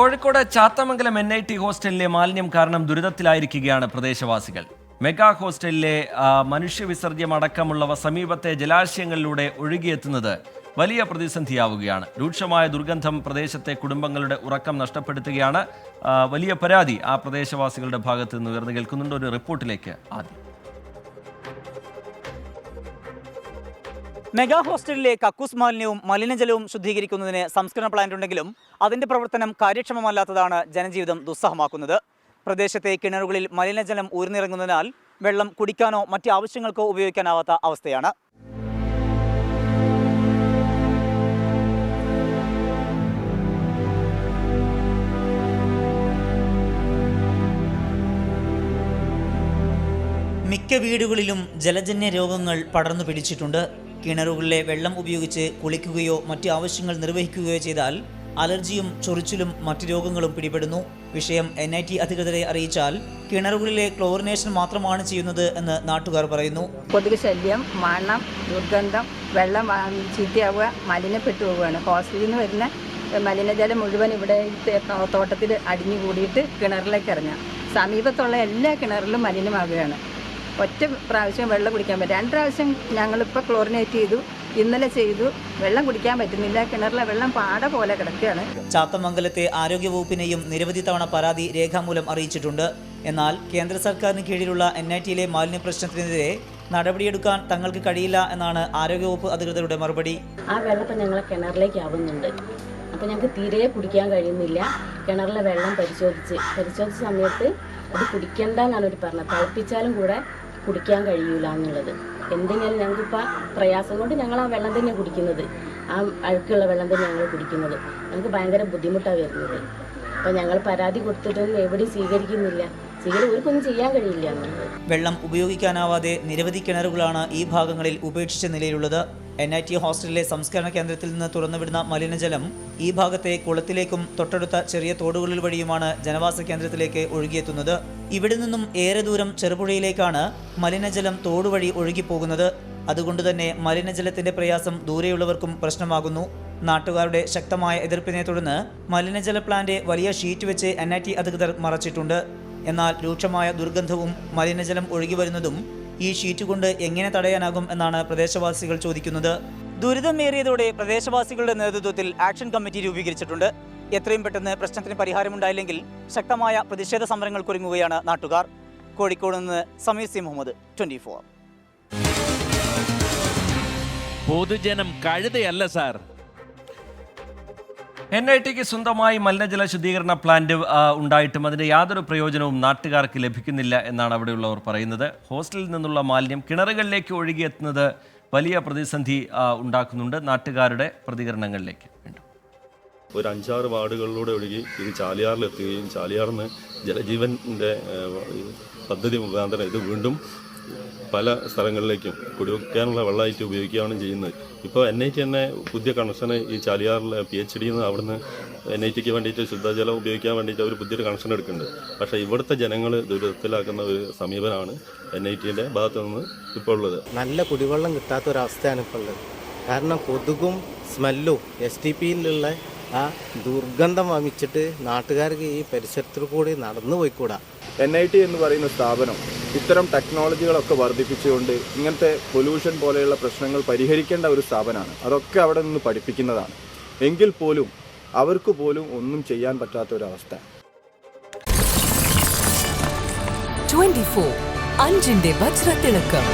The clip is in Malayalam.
Kozhikode Chathamangalam N I T ഹോസ്റ്റലിലെ മാലിന്യം കാരണം ദുരിതത്തിലായിരിക്കുകയാണ് പ്രദേശവാസികൾ. മെഗാ ഹോസ്റ്റലിലെ മനുഷ്യ മനുഷ്യവിസർജ്യം അടക്കമുള്ളവ സമീപത്തെ ജലാശയങ്ങളിലൂടെ ഒഴുകിയെത്തുന്നത് വലിയ പ്രതിസന്ധിയാവുകയാണ്. രൂക്ഷമായ ദുർഗന്ധം പ്രദേശത്തെ കുടുംബങ്ങളുടെ ഉറക്കം നഷ്ടപ്പെടുത്തുകയാണ് വലിയ പരാതി ആ പ്രദേശവാസികളുടെ ഭാഗത്ത് നിന്ന് ഉയർന്നു കേൾക്കുന്നുണ്ട്. ഒരു റിപ്പോർട്ടിലേക്ക് ആദ്യം. മെഗാ ഹോസ്റ്റലിലെ കക്കൂസ് മാലിന്യവും മലിനജലവും ശുദ്ധീകരിക്കുന്നതിന് സംസ്കരണ പ്ലാന്റ് ഉണ്ടെങ്കിലും അതിന്റെ പ്രവർത്തനം കാര്യക്ഷമമല്ലാത്തതാണ് ജനജീവിതം ദുസ്സഹമാക്കുന്നത്. പ്രദേശത്തെ കിണറുകളിൽ മലിനജലം ഊർന്നിറങ്ങുന്നതിനാൽ വെള്ളം കുടിക്കാനോ മറ്റ് ആവശ്യങ്ങൾക്കോ ഉപയോഗിക്കാനാവാത്ത അവസ്ഥയാണ്. മിക്ക വീടുകളിലും ജലജന്യ രോഗങ്ങൾ പടർന്നു പിടിച്ചിട്ടുണ്ട്. കിണറുകളിലെ വെള്ളം ഉപയോഗിച്ച് കുളിക്കുകയോ മറ്റ് ആവശ്യങ്ങൾ നിർവഹിക്കുകയോ ചെയ്താൽ അലർജിയും ചൊറിച്ചിലും മറ്റ് രോഗങ്ങളും പിടിപെടുന്നു. വിഷയം എൻ ഐ ടി അധികൃതരെ അറിയിച്ചാൽ കിണറുകളിലെ ക്ലോറിനേഷൻ മാത്രമാണ് ചെയ്യുന്നത് എന്ന് നാട്ടുകാർ പറയുന്നു. കൊതുക് ശല്യം മണം ദുർഗന്ധം വെള്ളം ചീത്തയാവുക മലിനപ്പെട്ടു പോവുകയാണ്. ഹോസ്റ്റലിൽ നിന്ന് വരുന്ന മലിനജലം മുഴുവൻ ഇവിടെ തോട്ടത്തിൽ അടിഞ്ഞു കൂടിയിട്ട് കിണറിലേക്ക് ഇറങ്ങുക. സമീപത്തുള്ള എല്ലാ കിണറിലും മലിനമാവുകയാണ് ഒറ്റ പ്രാവശ്യം വെള്ളം കുടിക്കാൻ പറ്റും. രണ്ട് പ്രാവശ്യം ഞങ്ങളിപ്പോൾ ക്ലോറിനേറ്റ് ചെയ്തു ഇന്നലെ ചെയ്തു. വെള്ളം കുടിക്കാൻ പറ്റുന്നില്ല. കിണറിലെ വെള്ളം പാട പോലെ കിടക്കുകയാണ്. ചാത്തമംഗലത്തെ ആരോഗ്യവകുപ്പിനെയും നിരവധി തവണ പരാതി രേഖാമൂലം അറിയിച്ചിട്ടുണ്ട്. എന്നാൽ കേന്ദ്ര സർക്കാരിന് കീഴിലുള്ള എൻ ഐ ടിയിലെ മാലിന്യ പ്രശ്നത്തിനെതിരെ നടപടിയെടുക്കാൻ തങ്ങൾക്ക് കഴിയില്ല എന്നാണ് ആരോഗ്യവകുപ്പ് അധികൃതരുടെ മറുപടി. ആ വെള്ളം ഇപ്പം ഞങ്ങളെ കിണറിലേക്ക് ആവുന്നുണ്ട് അപ്പോൾ ഞങ്ങൾക്ക് തീരെ കുടിക്കാൻ കഴിയുന്നില്ല. കിണറിലെ വെള്ളം പരിശോധിച്ച് പരിശോധിച്ച സമയത്ത് അത് കുടിക്കണ്ട എന്നാണ് അവർ പറഞ്ഞത്. തിളപ്പിച്ചാലും കൂടെ കുടിക്കാൻ കഴിയൂല എന്നുള്ളത്. എന്തെങ്കിലും ഞങ്ങൾക്കിപ്പോൾ പ്രയാസം കൊണ്ട് ഞങ്ങൾ ആ വെള്ളം തന്നെ കുടിക്കുന്നത്. ആ അഴുക്കുള്ള വെള്ളം തന്നെ ഞങ്ങൾ കുടിക്കുന്നത്. ഞങ്ങൾക്ക് ഭയങ്കര ബുദ്ധിമുട്ടാണ് വരുന്നത്. അപ്പോൾ ഞങ്ങൾ പരാതി കൊടുത്തിട്ടൊന്നും എവിടെയും സ്വീകരിക്കുന്നില്ല. വെള്ളം ഉപയോഗിക്കാനാവാതെ നിരവധി കിണറുകളാണ് ഈ ഭാഗങ്ങളിൽ ഉപേക്ഷിച്ച നിലയിലുള്ളത്. എൻ ഐ ടി ഹോസ്റ്റലിലെ സംസ്കരണ കേന്ദ്രത്തിൽ നിന്ന് തുറന്നുവിടുന്ന മലിനജലം ഈ ഭാഗത്തെ കുളത്തിലേക്കും തൊട്ടടുത്ത ചെറിയ തോടുകളിൽ വഴിയുമാണ് ജനവാസ കേന്ദ്രത്തിലേക്ക് ഒഴുകിയെത്തുന്നത്. ഇവിടെ നിന്നും ഏറെ ദൂരം ചെറുപുഴയിലേക്കാണ് മലിനജലം തോടുവഴി ഒഴുകിപ്പോകുന്നത്. അതുകൊണ്ട് തന്നെ മലിനജലത്തിന്റെ പ്രയാസം ദൂരെയുള്ളവർക്കും പ്രശ്നമാകുന്നു. നാട്ടുകാരുടെ ശക്തമായ എതിർപ്പിനെ തുടർന്ന് മലിനജല പ്ലാന്റ് വലിയ ഷീറ്റ് വെച്ച് എൻ അധികൃതർ മറച്ചിട്ടുണ്ട്. എന്നാൽ രൂക്ഷമായ ദുർഗന്ധവും മലിനജലം ഒഴുകി വരുന്നതും ഈ ഷീറ്റ് കൊണ്ട് എങ്ങനെ തടയാനാകും എന്നാണ് പ്രദേശവാസികൾ ചോദിക്കുന്നത്. ദുരിതമേറിയതോടെ പ്രദേശവാസികളുടെ നേതൃത്വത്തിൽ ആക്ഷൻ കമ്മിറ്റി രൂപീകരിച്ചിട്ടുണ്ട്. എത്രയും പെട്ടെന്ന് പ്രശ്നത്തിന് പരിഹാരമുണ്ടായില്ലെങ്കിൽ ശക്തമായ പ്രതിഷേധ സമരങ്ങൾക്കൊരുങ്ങുകയാണ് നാട്ടുകാർ. കോഴിക്കോട് നിന്ന് Sameer C Muhammad twenty four. പൊതുജനം കഴുതയല്ല സാർ. എൻ ഐ ടിക്ക് സ്വന്തമായി മലിനജല ശുദ്ധീകരണ പ്ലാന്റ് ഉണ്ടായിട്ടും അതിന്റെ യാതൊരു പ്രയോജനവും നാട്ടുകാർക്ക് ലഭിക്കുന്നില്ല എന്നാണ് അവിടെയുള്ളവർ പറയുന്നത്. ഹോസ്റ്റലിൽ നിന്നുള്ള മാലിന്യം കിണറുകളിലേക്ക് ഒഴുകിയെത്തുന്നത് വലിയ പ്രതിസന്ധി ഉണ്ടാക്കുന്നുണ്ട് നാട്ടുകാരുടെ പ്രതികരണങ്ങളിലേക്ക്. വീണ്ടും. ഒരു അഞ്ചാറ് വാർഡുകളിലൂടെ ഒഴുകി ഇത് ചാലിയാറിലെത്തുകയും ചാലിയാറിൽ നിന്ന് ജലജീവന്റെ പദ്ധതി മുഖാന്തരം ഇത് വീണ്ടും പല സ്ഥലങ്ങളിലേക്കും കുടിവെക്കാനുള്ള വെള്ളമായിട്ട് ഉപയോഗിക്കുകയാണ് ചെയ്യുന്നത്. ഇപ്പോൾ എൻ ഐ ടി തന്നെ പുതിയ കണക്ഷന് ഈ ചാലിയാറിലെ പി എച്ച് ഡി നിന്ന് അവിടുന്ന് എൻ ഐ ടിക്ക് വേണ്ടിയിട്ട് ശുദ്ധജലം ഉപയോഗിക്കാൻ വേണ്ടിയിട്ട് അവർ പുതിയൊരു കണക്ഷൻ എടുക്കുന്നുണ്ട്. പക്ഷേ ഇവിടുത്തെ ജനങ്ങൾ ദുരിതത്തിലാക്കുന്ന ഒരു സമീപനമാണ് എൻ ഐ ടിന്റെ ഭാഗത്തു നിന്ന് ഇപ്പോൾ ഉള്ളത്. നല്ല കുടിവെള്ളം കിട്ടാത്ത ഒരവസ്ഥയാണ് ഇപ്പോൾ ഉള്ളത്. കാരണം കൊതുകും സ്മെല്ലും എസ് ടി പിയിലുള്ള ആ ദുർഗന്ധം വമിച്ചിട്ട് നാട്ടുകാർക്ക് ഈ പരിസരത്തിൽ കൂടി നടന്നു പോയിക്കൂടാ. എൻ ഐ ടി എന്ന് പറയുന്ന സ്ഥാപനം ഇത്തരം ടെക്നോളജികളൊക്കെ വർദ്ധിപ്പിച്ചുകൊണ്ട് ഇങ്ങനത്തെ പൊല്യൂഷൻ പോലെയുള്ള പ്രശ്നങ്ങൾ പരിഹരിക്കേണ്ട ഒരു സ്ഥാപനമാണ്. അതൊക്കെ അവിടെ നിന്ന് പഠിപ്പിക്കുന്നതാണ്. എങ്കിൽ പോലും അവർക്ക് പോലും ഒന്നും ചെയ്യാൻ പറ്റാത്ത ഒരു അവസ്ഥ. 24 അഞ്ചിന്റെ വജ്രത്തിളക്കം.